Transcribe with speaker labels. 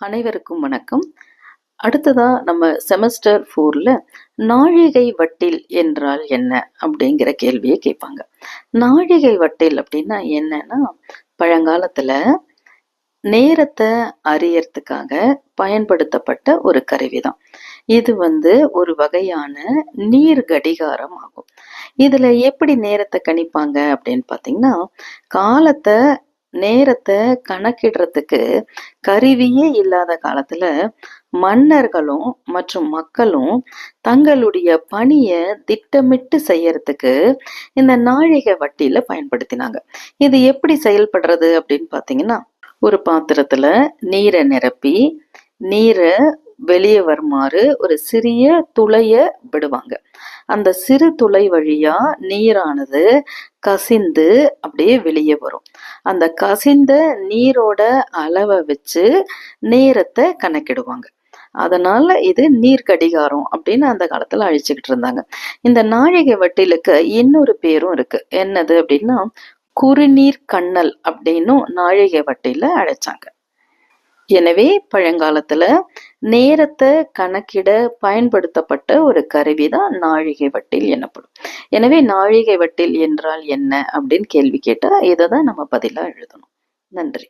Speaker 1: அனைவருக்கும் வணக்கம். அடுத்ததா நம்ம செமஸ்டர் ஃபோர்ல நாழிகை வட்டில் என்றால் என்ன அப்படிங்கிற கேள்வியை கேட்பாங்க. நாழிகை வட்டில் அப்படின்னா என்னன்னா பழங்காலத்துல நேரத்தை அறியறதுக்காக பயன்படுத்தப்பட்ட ஒரு கருவிதான் இது வந்து ஒரு வகையான நீர் கடிகாரம் ஆகும். இதுல எப்படி நேரத்தை கணிப்பாங்க அப்படின்னு பாத்தீங்கன்னா காலத்தை நேரத்தை கணக்கிடுறதுக்கு கருவியே இல்லாத காலத்துல மன்னர்களும் மற்றும் மக்களும் தங்களுடைய பணியை திட்டமிட்டு செய்யறதுக்கு இந்த நாழிகை வட்டியில பயன்படுத்தினாங்க. இது எப்படி செயல்படுறது அப்படின்னு பாத்தீங்கன்னா ஒரு பாத்திரத்துல நீரை நிரப்பி நீரை வெளியே வருமாறு ஒரு சிறிய துளைய விடுவாங்க. அந்த சிறு துளை வழியா நீரானது கசிந்து அப்படியே வெளியே வரும். அந்த கசிந்த நீரோட அளவை வச்சு நேரத்தை கணக்கிடுவாங்க. அதனால இது நீர் கடிகாரம் அப்படின்னு அந்த காலத்துல அழிச்சுக்கிட்டு இருந்தாங்க. இந்த நாழிகை வட்டிலுக்கு இன்னொரு பேரும் இருக்கு. என்னது அப்படின்னா குறுநீர் கண்ணல் அப்படின்னும் நாழிகை வட்டியில அழைச்சாங்க. எனவே பழங்காலத்துல நேரத்தை கணக்கிட பயன்படுத்தப்பட்ட ஒரு கருவி தான் நாழிகை வட்டில் எனப்படும். எனவே நாழிகை வட்டில் என்றால் என்ன அப்படின்னு கேள்வி கேட்டா இதை தான் நம்ம பதிலா எழுதணும். நன்றி.